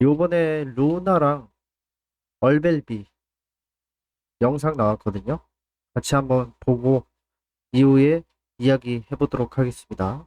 요번에 루나랑 얼벨비 영상 나왔거든요. 같이 한번 보고 이후에 이야기 해보도록 하겠습니다.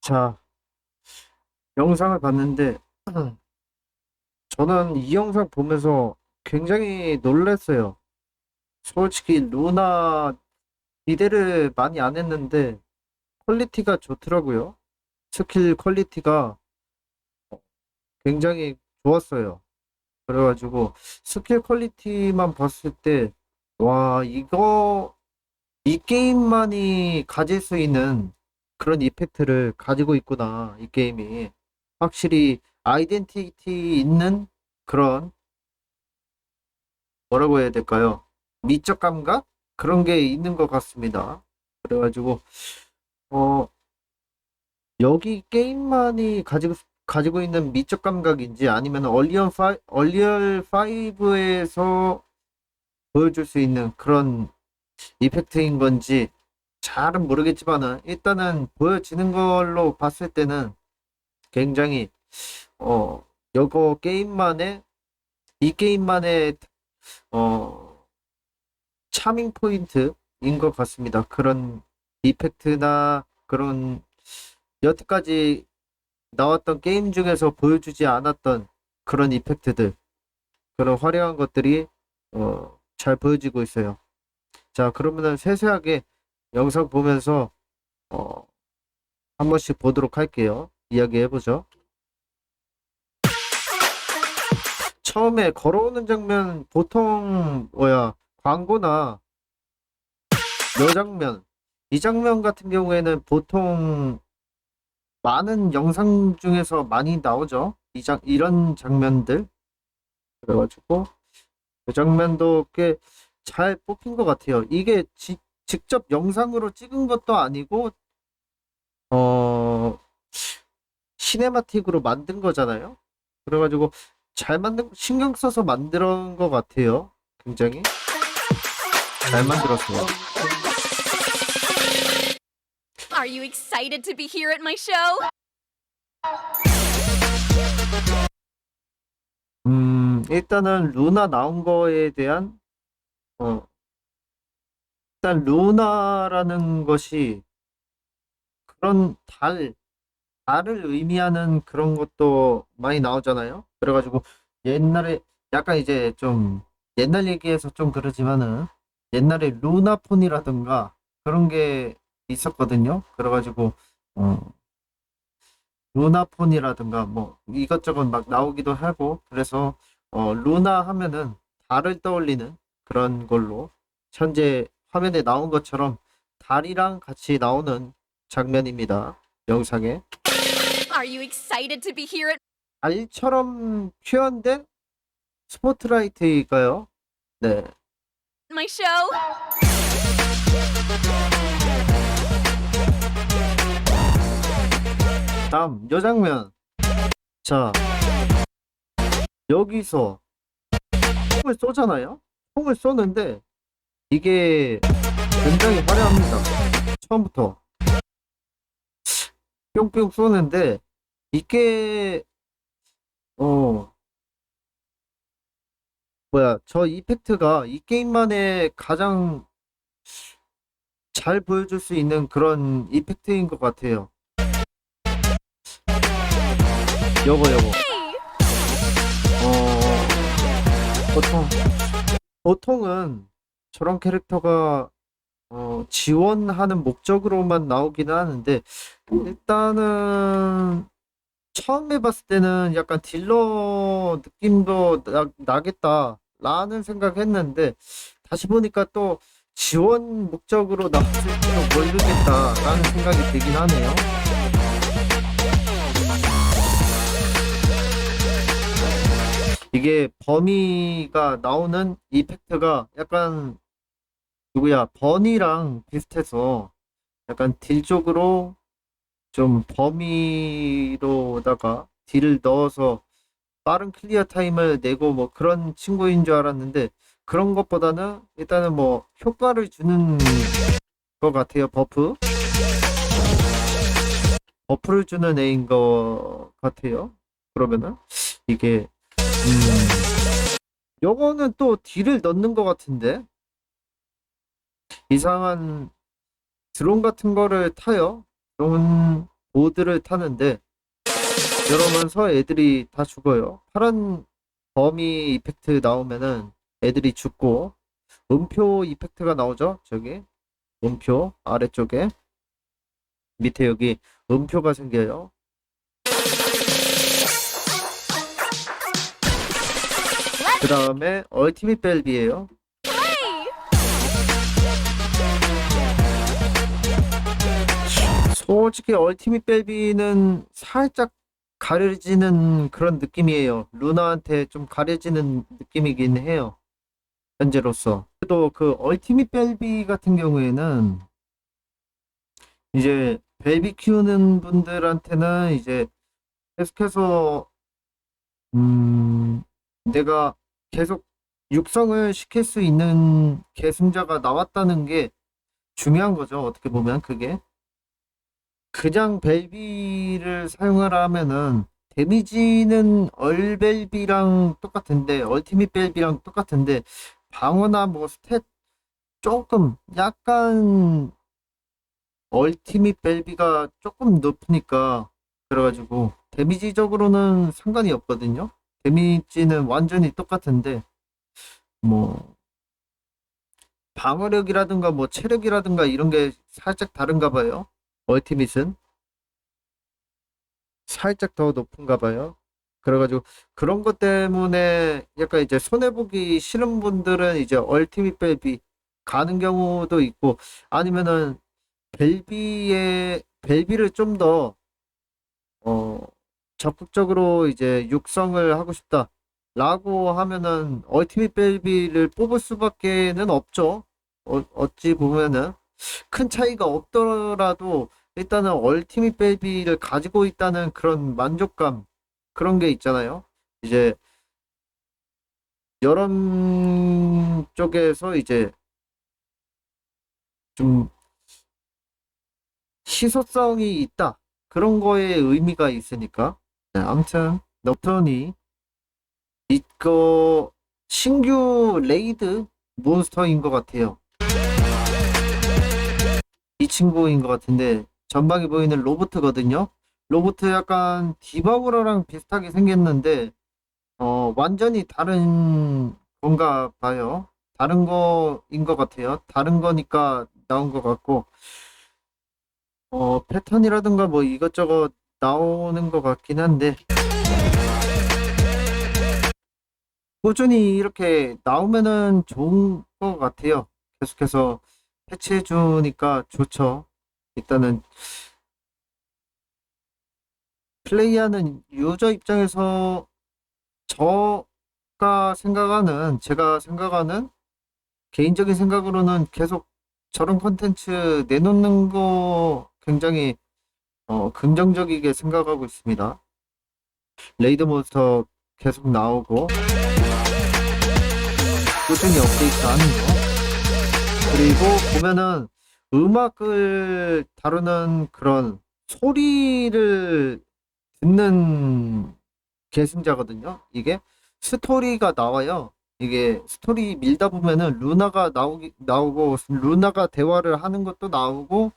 자, 영상을 봤는데, 저는 이 영상 보면서 굉장히 놀랐어요. 솔직히 루나 기대를 많이 안 했는데, 퀄리티가 좋더라고요. 스킬 퀄리티가 굉장히 좋았어요. 그래가지고, 스킬 퀄리티만 봤을 때, 와, 이거, 이 게임만이 가질 수 있는 그런 이펙트를 가지고 있구나, 이 게임이. 확실히 아이덴티티 있는 그런, 뭐라고 해야 될까요? 미적 감각? 그런 게 있는 것 같습니다. 그래가지고, 어, 여기 게임만이 가지고, 가지고 있는 미적 감각인지 아니면 얼리언 5, 얼리얼 5에서 보여줄 수 있는 그런 이펙트인 건지 잘은 모르겠지만은 일단은 보여지는 걸로 봤을 때는 굉장히 어 요거 게임만의 이 게임만의 어 차밍 포인트인 것 같습니다. 그런 이펙트나 그런 여태까지 나왔던 게임 중에서 보여주지 않았던 그런 이펙트들 그런 화려한 것들이 어 잘 보여지고 있어요. 자, 그러면은 세세하게 영상 보면서 어, 한 번씩 보도록 할게요. 이야기 해보죠. 처음에 걸어오는 장면 보통 뭐야 광고나 여장면 이 장면 같은 경우에는 보통 많은 영상 중에서 많이 나오죠. 이 장, 이런 장면들 그래가지고 그 장면도 꽤 잘 뽑힌 것 같아요. 이게 지- 직접 영상으로 찍은 것도 아니고, 어, 시네마틱으로 만든 거잖아요. 그래가지고 잘 만든, 신경 써서 만든 것 같아요. 굉장히. 잘 만들었어요. Are you excited to be here at my show? 음, 일단은 루나 나온 거에 대한, 어, 일단 루나라는 것이 그런 달, 달을 의미하는 그런 것도 많이 나오잖아요. 그래가지고 옛날에 약간 이제 좀 옛날 얘기해서 좀 그러지만은 옛날에 루나폰이라든가 그런 게 있었거든요. 그래가지고, 어, 루나폰이라든가 뭐 이것저것 막 나오기도 하고 그래서 어, 루나 하면은 달을 떠올리는 그런 걸로 현재 화면에 나온 것처럼 달이랑 같이 나오는 장면입니다. 영상에 Are you excited to be here at 달처럼 표현된 스포트라이트일까요? 네. My show? 다음 요 장면. 자 여기서 총을 쏘잖아요. 총을 쏘는데 이게 굉장히 화려합니다. 처음부터 뿅뿅 쏘는데 이게 어 뭐야 저 이펙트가 이 게임만의 가장 잘 보여줄 수 있는 그런 이펙트인 것 같아요. 요거 Hey! 어 보통 보통은 저런 캐릭터가 어, 지원하는 목적으로만 나오기는 하는데 일단은 처음 해봤을 때는 약간 딜러 느낌도 나, 나겠다 라는 생각했는데 다시 보니까 또 지원 목적으로 나왔을지도 모르겠다라는 생각이 들긴 하네요. 이게 범위가 나오는 이펙트가 약간 누구야 버니랑 비슷해서 약간 딜 쪽으로 좀 범위로다가 딜을 넣어서 빠른 클리어 타임을 내고 뭐 그런 친구인 줄 알았는데 그런 것보다는 일단은 뭐 효과를 주는 것 같아요. 버프. 버프를 주는 애인 것 같아요. 그러면은 이게 음, 요거는 또 딜을 넣는 것 같은데 이상한 드론 같은 거를 타요. 드론 보드를 타는데 이러면서 애들이 다 죽어요. 파란 범위 이펙트 나오면은 애들이 죽고 음표 이펙트가 나오죠. 저기 음표 아래쪽에 밑에 여기 음표가 생겨요. 그 다음에 얼티밋 벨비예요. 솔직히 얼티밋 벨비는 살짝 가려지는 그런 느낌이에요. 루나한테 좀 가려지는 느낌이긴 해요. 현재로서. 그래도 그 얼티밋 벨비 같은 경우에는 이제 벨비 키우는 분들한테는 이제 계속해서 음 내가 계속 육성을 시킬 수 있는 계승자가 나왔다는 게 중요한 거죠. 어떻게 보면 그게. 그냥 벨비를 사용을 하면은 데미지는 얼벨비랑 똑같은데 얼티밋 벨비랑 똑같은데 방어나 뭐 스탯 조금 약간 얼티밋 벨비가 조금 높으니까 그래가지고 데미지적으로는 상관이 없거든요. 데미지는 완전히 똑같은데 뭐 방어력이라든가 뭐 체력이라든가 이런 게 살짝 다른가 봐요. 얼티밋은 살짝 더 높은가 봐요. 그래가지고 그런 것 때문에 약간 이제 손해보기 싫은 분들은 이제 얼티밋 벨비 가는 경우도 있고 아니면은 벨비의 벨비를 좀 더 어, 적극적으로 이제 육성을 하고 싶다 라고 하면은 얼티밋 벨비를 뽑을 수밖에는 없죠. 어, 어찌 보면은 큰 차이가 없더라도 일단은 얼티밋 벨비를 가지고 있다는 그런 만족감 그런 게 있잖아요. 이제 여러 쪽에서 이제 좀 희소성이 있다 그런 거에 의미가 있으니까 네, 아무튼 넉턴이 이거 신규 레이드 몬스터인 것 같아요. 이 친구인 것 같은데 전방에 보이는 로보트거든요. 로보트 약간 디바우러랑 비슷하게 생겼는데 어 완전히 다른 건가 봐요. 다른 거인 것 같아요. 다른 거니까 나온 것 같고 어 패턴이라든가 뭐 이것저것 나오는 것 같긴 한데 꾸준히 이렇게 나오면은 좋은 것 같아요. 계속해서 패치해 주니까 좋죠. 일단은 플레이하는 유저 입장에서 저가 생각하는 제가 생각하는 개인적인 생각으로는 계속 저런 컨텐츠 내놓는 거 굉장히 어, 긍정적이게 생각하고 있습니다. 레이드 몬스터 계속 나오고 꾸준히 업데이트 하는 거 그리고 보면은 음악을 다루는 그런 소리를 듣는 계승자거든요. 이게 스토리가 나와요. 이게 스토리 밀다 보면은 루나가 나오기 나오고 루나가 대화를 하는 것도 나오고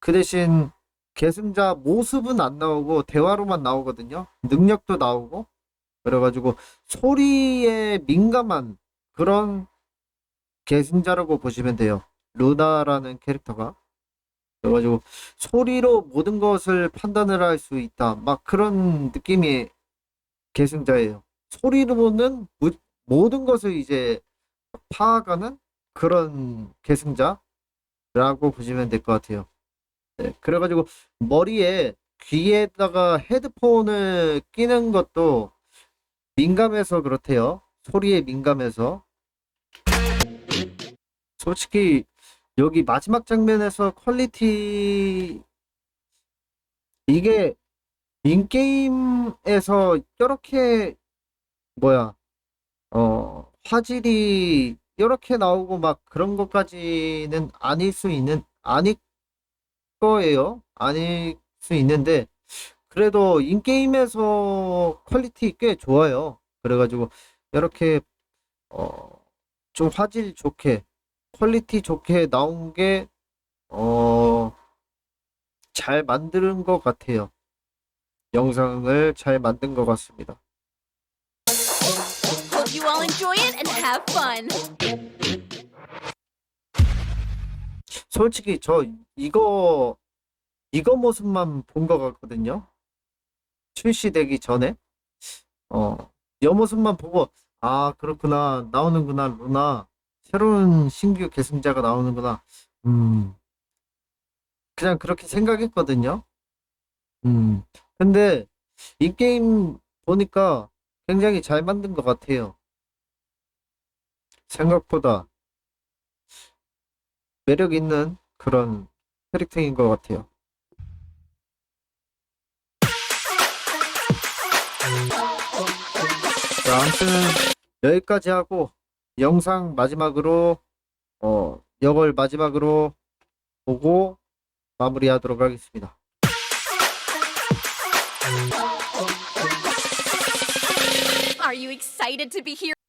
그 대신 계승자 모습은 안 나오고 대화로만 나오거든요. 능력도 나오고 그래가지고 소리에 민감한 그런 계승자라고 보시면 돼요. 루나라는 캐릭터가. 그래가지고 소리로 모든 것을 판단을 할 수 있다. 막 그런 느낌의 계승자예요. 소리로는 무- 모든 것을 이제 파악하는 그런 계승자라고 보시면 될 것 같아요. 네, 그래가지고 머리에 귀에다가 헤드폰을 끼는 것도 민감해서 그렇대요. 소리에 민감해서. 솔직히 여기 마지막 장면에서 퀄리티 이게 인게임에서 이렇게 뭐야 어 화질이 이렇게 나오고 막 그런 것까지는 아닐 수 있는 아닐 거예요. 아닐 수 있는데 그래도 인게임에서 퀄리티 꽤 좋아요. 그래가지고 이렇게 어, 좀 화질 좋게 퀄리티 좋게 나온 게 어, 잘 만든 것 같아요. 영상을 잘 만든 것 같습니다. Hope you all enjoy it and have fun. 솔직히 저 이거 이거 모습만 본 것 같거든요. 출시되기 전에 어, 이 모습만 보고 아 그렇구나 나오는구나 루나 새로운 신규 계승자가 나오는구나. 음 그냥 그렇게 생각했거든요. 음 근데 이 게임 보니까 굉장히 잘 만든 것 같아요. 생각보다 매력 있는 그런 캐릭터인 것 같아요. 자, 아무튼 여기까지 하고 영상 마지막으로 어 이걸 마지막으로 보고 마무리하도록 하겠습니다.